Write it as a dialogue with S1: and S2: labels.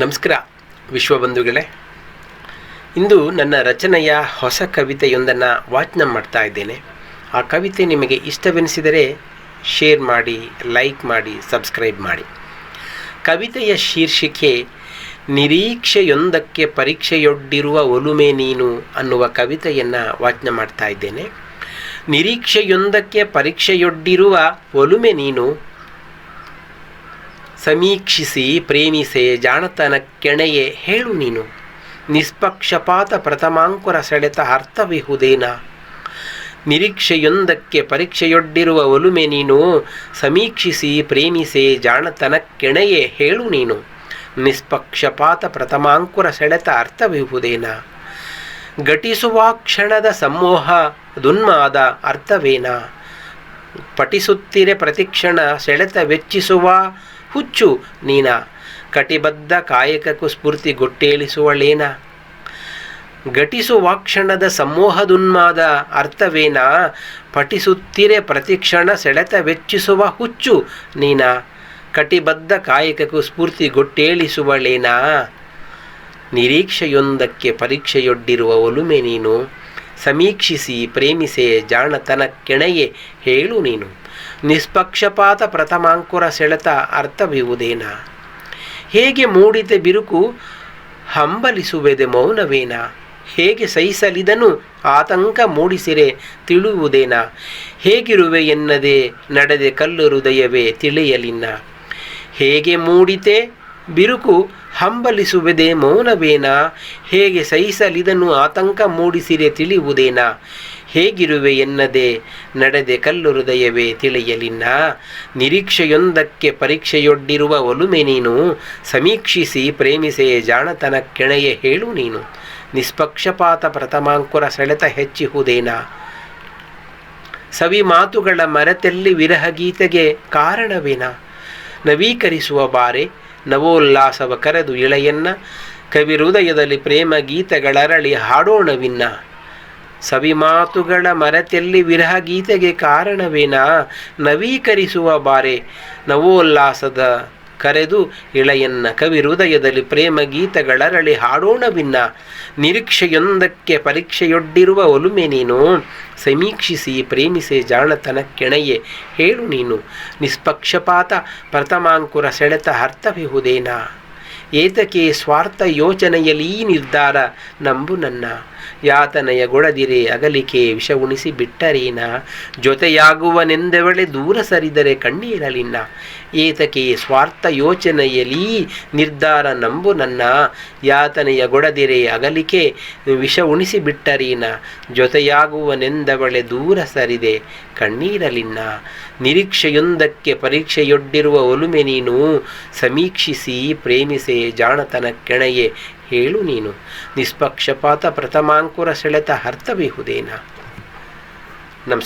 S1: ನಮಸ್ಕಾರ ವಿಶ್ವಬಂಧುಗಳೇ ಇಂದು ನನ್ನ ರಚನೆಯ ಹೊಸ ಕವಿತೆಯೊಂದನ್ನು ವಾಚನ ಮಾಡ್ತಾ ಇದ್ದೇನೆ. ಆ ಕವಿತೆ ನಿಮಗೆ ಇಷ್ಟವೆನಿಸಿದರೆ ಶೇರ್ ಮಾಡಿ, ಲೈಕ್ ಮಾಡಿ, ಸಬ್ಸ್ಕ್ರೈಬ್ ಮಾಡಿ. ಕವಿತೆಯ ಶೀರ್ಷಿಕೆ, ನಿರೀಕ್ಷೆಯೊಂದಕ್ಕೆ ಪರೀಕ್ಷೆಯೊಡ್ಡಿರುವ ಒಲುಮೆ ನೀನು ಅನ್ನುವ ಕವಿತೆಯನ್ನು ವಾಚನ ಮಾಡ್ತಾ ಇದ್ದೇನೆ. ನಿರೀಕ್ಷೆಯೊಂದಕ್ಕೆ ಪರೀಕ್ಷೆಯೊಡ್ಡಿರುವ ಒಲುಮೆ ನೀನು ಸಮೀಕ್ಷಿಸಿ ಪ್ರೇಮಿಸೆ ಜಾಣತನ ಕೆಣೆಯೇ ಹೇಳು ನೀನು. ನಿಷ್ಪಕ್ಷಪಾತ ಪ್ರಥಮಾಂಕುರ ಸೆಳೆತ ಅರ್ಥವಿಹುದೇನ. ನಿರೀಕ್ಷೆಯೊಂದಕ್ಕೆ ಪರೀಕ್ಷೆಯೊಡ್ಡಿರುವ ಒಲುಮೆ ನೀನು. ಸಮೀಕ್ಷಿಸಿ ಪ್ರೇಮಿಸೆ ಜಾಣತನ ಕೆಣೆಯೇ ಹೇಳು ನೀನು. ನಿಷ್ಪಕ್ಷಪಾತ ಪ್ರಥಮಾಂಕುರ ಸೆಳೆತ ಅರ್ಥವಿಹುದೇನ. ಘಟಿಸುವ ಕ್ಷಣದ ಸಮೂಹ ದುನ್ಮಾದ ಅರ್ಥವೇನ. ಪಠಿಸುತ್ತಿರೆ ಪ್ರತಿಕ್ಷಣ ಸೆಳೆತ ವೆಚ್ಚಿಸುವ ಹುಚ್ಚು ನೀನ. ಕಟಿಬದ್ಧ ಕಾಯಕಕ್ಕೂ ಸ್ಫೂರ್ತಿ ಗೊಟ್ಟೇಳಿಸುವಳೇನ ಘಟಿಸುವ ಕ್ಷಣದ ಸಮೂಹದುನ್ಮಾದ ಅರ್ಥವೇನ. ಪಠಿಸುತ್ತಿರೆ ಪ್ರತಿಕ್ಷಣ ಸೆಳೆತ ವೆಚ್ಚಿಸುವ ಹುಚ್ಚು ನೀನ. ಕಟಿಬದ್ಧ ಕಾಯಕಕ್ಕೂ ಸ್ಫೂರ್ತಿ ಗೊಟ್ಟೇಳಿಸುವಳೇನ ನಿರೀಕ್ಷೆಯೊಂದಕ್ಕೆ ಪರೀಕ್ಷೆಯೊಡ್ಡಿರುವ ಒಲುಮೆ ನೀನು. ಸಮೀಕ್ಷಿಸಿ ಪ್ರೇಮಿಸೇ ಜಾಣತನ ಕೆಣೆಯೇ ಹೇಳು ನೀನು. ನಿಷ್ಪಕ್ಷಪಾತ ಪ್ರಥಮಾಂಕುರ ಸೆಳೆತ ಅರ್ಥವಿವುದೇನ? ಹೇಗೆ ಮೂಡಿತೆ ಬಿರುಕು ಹಂಬಲಿಸುವೆದೆ ಮೌನವೇನ? ಹೇಗೆ ಸಹಿಸಲಿದನು ಆತಂಕ ಮೂಡಿಸಿರೆ ತಿಳುವುದೇನ? ಹೇಗಿರುವೆ ಎನ್ನದೆ ನಡೆದೆ ಕಲ್ಲು ಹೃದಯವೇ ತಿಳಿಯಲಿನ್ನ? ಹೇಗೆ ಮೂಡಿತೆ ಬಿರುಕು ಹಂಬಲಿಸುವುದೇ ಮೌನವೇನ? ಹೇಗೆ ಸಹಿಸಲಿದನ್ನು ಆತಂಕ ಮೂಡಿಸಿರೆ ತಿಳಿಯುವುದೇನ? ಹೇಗಿರುವೆ ಎನ್ನದೆ? ನಡೆದೆ ಕಲ್ಲು ಹೃದಯವೇ ತಿಳಿಯಲಿನ್ನ? ನಿರೀಕ್ಷೆಯೊಂದಕ್ಕೆ ಪರೀಕ್ಷೆಯೊಡ್ಡಿರುವ ಒಲುಮೆ ನೀನು? ಸಮೀಕ್ಷಿಸಿ ಪ್ರೇಮಿಸೇ ಜಾಣತನ ಕೆಣೆಯೇ ಹೇಳು ನೀನು. ನಿಷ್ಪಕ್ಷಪಾತ ಪ್ರಥಮಾಂಕುರ ಸೆಳೆತ ಹೆಚ್ಚಿಹುದೇನ? ಸವಿ ಮಾತುಗಳ ಮರೆತೆಲ್ಲಿ ವಿರಹ ಗೀತೆಗೆ ಕಾರಣವೇನ? ನವೀಕರಿಸುವ ಬಾರೆ ನವೋಲ್ಲಾಸವ ಕರೆದು ಇಳೆಯನ್ನ ಕವಿ ಹೃದಯದಲ್ಲಿ ಪ್ರೇಮ ಗೀತೆಗಳರಳಿ ಹಾಡೋಣವಿನ್ನ. ಸವಿ ಮಾತುಗಳ ಮರೆತೆಲ್ಲಿ ವಿರಹ ಗೀತೆಗೆ ಕಾರಣವೇನಾ? ನವೀಕರಿಸುವ ಬಾರೆ ನವೋಲ್ಲಾಸದ ಕರೆದು ಇಳೆಯನ್ನ ಕವಿ ಹೃದಯದಲ್ಲಿ ಪ್ರೇಮ ಗೀತೆಗಳರಳಿ ಹಾಡೋಣವಿನ್ನ ನಿರೀಕ್ಷೆಯೊಂದಕ್ಕೆ ಪರೀಕ್ಷೆಯೊಡ್ಡಿರುವ ಒಲುಮೆ ನೀನು. ಸಮೀಕ್ಷಿಸಿ ಪ್ರೇಮಿಸಿ ಜಾಣತನ ಕೆಣೆಯೇ. ಹೇಳು ನೀನು. ನಿಷ್ಪಕ್ಷಪಾತ ಪ್ರಥಮಾಂಕುರ ಸೆಳೆತ ಅರ್ಥವಿಹುದೇನ. ಏತಕ್ಕೆ ಸ್ವಾರ್ಥ ಯೋಚನೆಯಲ್ಲಿ ಈ ನಿರ್ಧಾರ? ನಂಬು ನನ್ನ. ಯಾತನೆಯ ಗೊಡದಿರೆ ಅಗಲಿಕೆ ವಿಷ ಉಣಿಸಿ ಬಿಟ್ಟರೇನ ಜೊತೆಯಾಗುವನೆಂದವಳೆ ದೂರ ಸರಿದರೆ ಕಣ್ಣೀರಲಿನ್ನ ಏತಕೆ ಸ್ವಾರ್ಥ ಯೋಚನೆಯಲ್ಲಿ ನಿರ್ಧಾರ? ನಂಬು ನನ್ನ. ಯಾತನೆಯ ಗೊಡದಿರೆ ಅಗಲಿಕೆ ವಿಷ ಉಣಿಸಿ ಬಿಟ್ಟರೇನ ಜೊತೆಯಾಗುವನೆಂದವಳೆ ದೂರ ಸರಿದೆ ಕಣ್ಣೀರಲಿನ್ನ ನಿರೀಕ್ಷೆಯೊಂದಕ್ಕೆ ಪರೀಕ್ಷೆಯೊಡ್ಡಿರುವ ಒಲುಮೆ ನೀನು ಸಮೀಕ್ಷಿಸಿ, ಪ್ರೇಮಿಸೆ ಜಾಣತನ ಕೆಣೆಯೆ ಹೇಳು ನೀನು. ನಿಷ್ಪಕ್ಷಪಾತ ಪ್ರಥಮಾಂಕುರ ಸೆಳೆತ ಹರ್ತವಿಹುದೇನ. ನಮಸ್ಕಾರ.